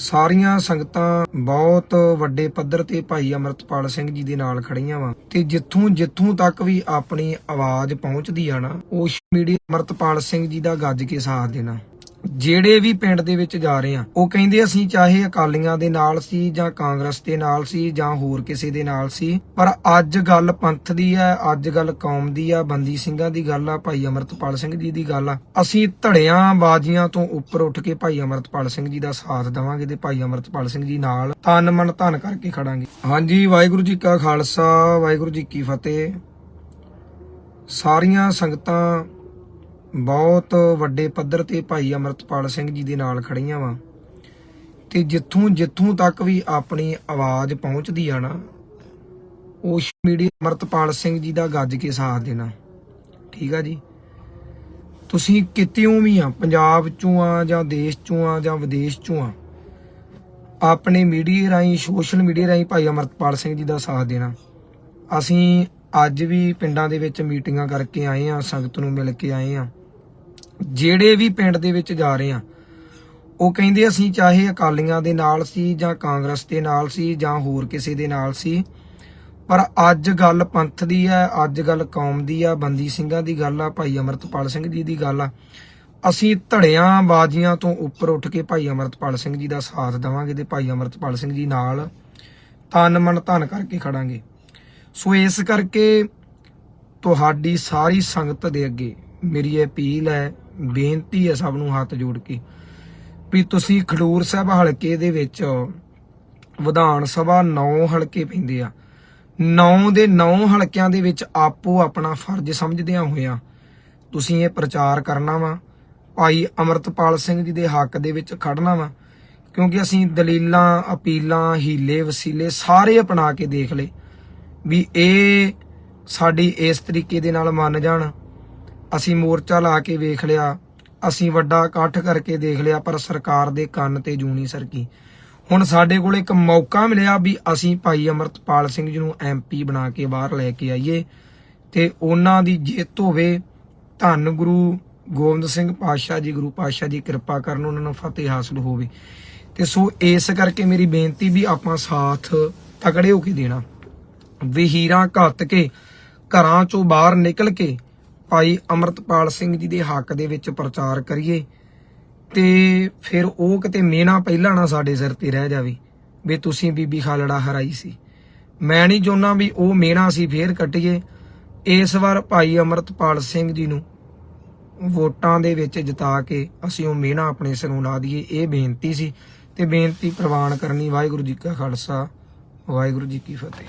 ਸਾਰੀਆਂ ਸੰਗਤਾਂ ਬਹੁਤ ਵੱਡੇ ਪੱਧਰ ਤੇ ਭਾਈ ਅਮਰਤਪਾਲ ਸਿੰਘ ਜੀ ਦੇ ਨਾਲ ਖੜੀਆਂ ਵਾ। ਤੇ ਜਿੱਥੋਂ ਜਿੱਥੋਂ ਤੱਕ ਵੀ ਆਪਣੀ ਆਵਾਜ਼ ਪਹੁੰਚਦੀ ਆ ਨਾ, ਉਸ ਮੀਡੀਆ ਅਮਰਤਪਾਲ ਸਿੰਘ ਜੀ ਦਾ ਗੱਜ ਕੇ ਸਾਥ ਦੇਣਾ। ਜਿਹੜੇ ਵੀ ਪਿੰਡ ਦੇ ਵਿੱਚ ਜਾ ਰਹੇ ਆ, ਉਹ ਕਹਿੰਦੇ ਅਸੀਂ ਚਾਹੇ ਅਕਾਲੀਆਂ ਦੇ ਨਾਲ ਸੀ ਜਾਂ ਕਾਂਗਰਸ ਦੇ ਨਾਲ ਸੀ ਜਾਂ ਹੋਰ ਕਿਸੇ ਦੇ ਨਾਲ ਸੀ, ਪਰ ਅੱਜ ਗੱਲ ਪੰਥ ਦੀ ਹੈ ਅੱਜ ਗੱਲ ਕੌਮ ਦੀ ਆ, ਬੰਦੀ ਸਿੰਘਾਂ ਦੀ ਗੱਲ ਆ, ਭਾਈ ਅਮਰਤਪਾਲ ਸਿੰਘ ਜੀ ਦੀ ਗੱਲ ਆ। ਅਸੀਂ ਧੜਿਆਂ ਬਾਜ਼ੀਆਂ ਤੋਂ ਉੱਪਰ ਉੱਠ ਕੇ ਭਾਈ ਅਮਰਤਪਾਲ ਸਿੰਘ ਜੀ ਦਾ ਸਾਥ ਦੇਵਾਂਗੇ ਤੇ ਭਾਈ ਅਮਰਤਪਾਲ ਸਿੰਘ ਜੀ ਨਾਲ ਤਨ ਮਨ ਧਨ ਕਰਕੇ ਖੜਾਂਗੇ। ਹਾਂਜੀ, ਵਾਹਿਗੁਰੂ ਜੀ ਕਾ ਖਾਲਸਾ, ਵਾਹਿਗੁਰੂ ਜੀ ਕੀ ਫਤਿਹ। ਸਾਰੀਆਂ ਸੰਗਤਾਂ ਬਹੁਤ ਵੱਡੇ ਪੱਧਰ ਤੇ ਭਾਈ ਅਮਰਤਪਾਲ ਸਿੰਘ ਜੀ ਦੇ ਨਾਲ ਖੜੀਆਂ ਵਾ। ਤੇ ਜਿੱਥੋਂ ਜਿੱਥੋਂ ਤੱਕ ਵੀ ਆਪਣੀ ਆਵਾਜ਼ ਪਹੁੰਚਦੀ ਆ ਨਾ, ਉਸ ਮੀਡੀਆ ਅਮਰਤਪਾਲ ਸਿੰਘ ਜੀ ਦਾ ਗੱਜ ਕੇ ਸਾਥ ਦੇਣਾ। ਠੀਕ ਆ ਜੀ? ਤੁਸੀਂ ਕਿਤੇੋਂ ਵੀ ਆ, ਪੰਜਾਬ ਚੋਂ ਆ ਜਾਂ ਦੇਸ਼ ਚੋਂ ਆ ਜਾਂ ਵਿਦੇਸ਼ ਚੋਂ ਆ, ਆਪਣੇ ਮੀਡੀਆ ਰਾਹੀਂ, ਸੋਸ਼ਲ ਮੀਡੀਆ ਰਾਹੀਂ ਭਾਈ ਅਮਰਤਪਾਲ ਸਿੰਘ ਜੀ ਦਾ ਸਾਥ ਦੇਣਾ। ਅਸੀਂ ਅੱਜ ਵੀ ਪਿੰਡਾਂ ਦੇ ਵਿੱਚ ਮੀਟਿੰਗਾਂ ਕਰਕੇ ਆਏ ਆ, ਸੰਗਤ ਨੂੰ ਮਿਲ ਕੇ ਆਏ ਆ। ਜਿਹੜੇ ਵੀ ਪਿੰਡ ਦੇ ਵਿੱਚ ਜਾ ਰਹੇ ਆ ਉਹ ਕਹਿੰਦੇ ਅਸੀਂ ਚਾਹੇ ਅਕਾਲੀਆਂ ਦੇ ਨਾਲ ਸੀ ਜਾਂ ਕਾਂਗਰਸ ਦੇ ਨਾਲ ਸੀ ਜਾਂ ਹੋਰ ਕਿਸੇ ਦੇ ਨਾਲ ਸੀ, ਪਰ ਅੱਜ ਗੱਲ ਪੰਥ ਦੀ ਹੈ, ਅੱਜ ਗੱਲ ਕੌਮ ਦੀ ਆ, ਬੰਦੀ ਸਿੰਘਾਂ ਦੀ ਗੱਲ ਆ, ਭਾਈ ਅਮਰਤਪਾਲ ਸਿੰਘ ਜੀ ਦੀ ਗੱਲ ਆ। ਅਸੀਂ ਧੜਿਆਂ ਬਾਜ਼ੀਆਂ ਤੋਂ ਉੱਪਰ ਉੱਠ ਕੇ ਭਾਈ ਅਮਰਤਪਾਲ ਸਿੰਘ ਜੀ ਦਾ ਸਾਥ ਦੇਵਾਂਗੇ ਤੇ ਭਾਈ ਅਮਰਤਪਾਲ ਸਿੰਘ ਜੀ ਨਾਲ ਤਨ ਮਨ ਧਨ ਕਰਕੇ ਖੜਾਂਗੇ। ਸੋ ਇਸ ਕਰਕੇ ਤੁਹਾਡੀ ਸਾਰੀ ਸੰਗਤ ਦੇ ਅੱਗੇ ਮੇਰੀ ਅਪੀਲ ਹੈ ਬੇਨਤੀ ਹੈ ਸਭ ਨੂੰ ਹੱਥ ਜੋੜ ਕੇ ਵੀ ਤੁਸੀਂ ਖਡੂਰ ਸਾਹਿਬ ਹਲਕੇ ਦੇ ਵਿੱਚ ਵਿਧਾਨ ਸਭਾ 9 ਹਲਕੇ ਪੈਂਦੇ ਆ। 9 ਦੇ 9 ਹਲਕਿਆਂ ਦੇ ਵਿੱਚ ਆਪੋ ਆਪਣਾ ਫਰਜ਼ ਸਮਝਦਿਆਂ ਹੋਇਆਂ ਤੁਸੀਂ ਇਹ ਪ੍ਰਚਾਰ ਕਰਨਾ ਵਾ। ਭਾਈ ਅਮਰਤਪਾਲ ਸਿੰਘ ਜੀ ਦੇ ਹੱਕ ਦੇ ਵਿੱਚ ਖੜਨਾ ਵਾ, ਕਿਉਂਕਿ ਅਸੀਂ ਦਲੀਲਾਂ, ਅਪੀਲਾਂ, ਹੀਲੇ, ਵਸੀਲੇ ਸਾਰੇ ਅਪਣਾ ਕੇ ਦੇਖ ਲਏ ਵੀ ਇਹ ਸਾਡੀ ਇਸ ਤਰੀਕੇ ਦੇ ਨਾਲ ਮੰਨ ਜਾਣ। ਅਸੀਂ ਮੋਰਚਾ ਲਾ ਕੇ ਵੇਖ ਲਿਆ, ਅਸੀਂ ਵੱਡਾ ਇਕੱਠ ਕਰਕੇ ਦੇਖ ਲਿਆ, ਪਰ ਸਰਕਾਰ ਦੇ ਕੰਨ ਤੇ ਜੂਨੀ ਸਰਕੀ। ਹੁਣ ਸਾਡੇ ਕੋਲ ਇੱਕ ਮੌਕਾ ਮਿਲਿਆ ਵੀ ਅਸੀਂ ਭਾਈ ਅਮਰਤਪਾਲ ਸਿੰਘ ਜੀ ਨੂੰ ਐਮਪੀ ਬਣਾ ਕੇ ਬਾਹਰ ਲੈ ਕੇ ਆਈਏ ਤੇ ਉਹਨਾਂ ਦੀ ਜਿੱਤ ਹੋਵੇ, ਧੰਨ ਗੁਰੂ ਗੋਬਿੰਦ ਸਿੰਘ ਪਾਤਸ਼ਾਹ ਜੀ, ਗੁਰੂ ਪਾਤਸ਼ਾਹ ਜੀ ਕਿਰਪਾ ਕਰਨ ਉਹਨਾਂ ਨੂੰ ਫਤਿਹ ਹਾਸਲ ਹੋਵੇ। ਤੇ ਸੋ ਇਸ ਕਰਕੇ ਮੇਰੀ ਬੇਨਤੀ ਵੀ ਆਪਾਂ ਸਾਥ ਤਕੜੇ ਹੋ ਕੇ ਦੇਣਾ। ਵਹੀਰਾਂ ਘੱਤ ਕੇ, ਘਰਾਂ ਚੋਂ ਬਾਹਰ ਨਿਕਲ ਕੇ ਭਾਈ ਅਮਰਤਪਾਲ ਸਿੰਘ ਜੀ ਦੇ ਹੱਕ ਦੇ ਵਿੱਚ ਪ੍ਰਚਾਰ ਕਰੀਏ ਤੇ ਫਿਰ ਉਹ ਕਿਤੇ ਮੇਨਾ ਪਹਿਲਾਂ ਨਾ ਸਾਡੇ ਸਿਰ ਤੇ ਰਹਿ ਜਾਵੇ ਵੀ ਤੁਸੀਂ ਬੀਬੀ ਖਾਲੜਾ ਹਰਾਈ ਸੀ। ਮੈਂ ਨਹੀਂ ਚਾਹੁੰਦਾ ਵੀ ਉਹ ਮੇਨਾ ਸੀ ਫੇਰ ਕੱਟੀਏ। ਇਸ ਵਾਰ ਭਾਈ ਅਮਰਤਪਾਲ ਸਿੰਘ ਜੀ ਨੂੰ ਵੋਟਾਂ ਦੇ ਵਿੱਚ ਜਿਤਾ ਕੇ ਅਸੀਂ ਉਹ ਮੇਨਾ ਆਪਣੇ ਸਿਰੋਂ ਲਾ ਦਈਏ, ਇਹ ਬੇਨਤੀ ਸੀ ਤੇ ਬੇਨਤੀ ਪ੍ਰਵਾਨ ਕਰਨੀ ਵਾਹਿਗੁਰੂ ਜੀ ਕਾ ਖਾਲਸਾ, ਵਾਹਿਗੁਰੂ ਜੀ ਕੀ ਫਤਿਹ।